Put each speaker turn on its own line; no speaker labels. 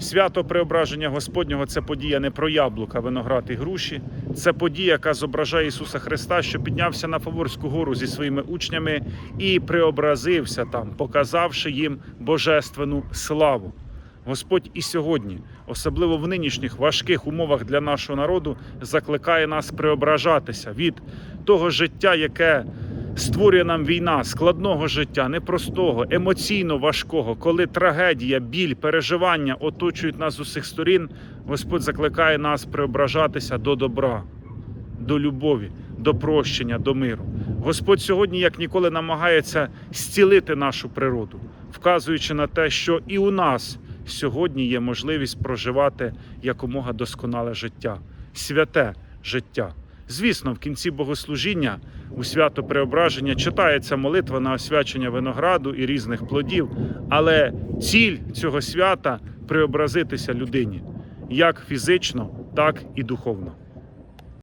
Свято Преображення Господнього це подія не про яблука, виноград і груші. Це подія, яка зображає Ісуса Христа, що піднявся на Фаворську гору зі своїми учнями і преобразився там, показавши їм божественну славу. Господь і сьогодні, особливо в нинішніх важких умовах для нашого народу, закликає нас преображатися від того життя, яке створює нам війна, складного життя, непростого, емоційно важкого, коли трагедія, біль, переживання оточують нас з усіх сторін. Господь закликає нас преображатися до добра, до любові, до прощення, до миру. Господь сьогодні, як ніколи, намагається зцілити нашу природу, вказуючи на те, що і у нас сьогодні є можливість проживати якомога досконале життя, святе життя. Звісно, в кінці богослужіння у свято Преображення читається молитва на освячення винограду і різних плодів, але ціль цього свята преобразитися людині як фізично, так і духовно.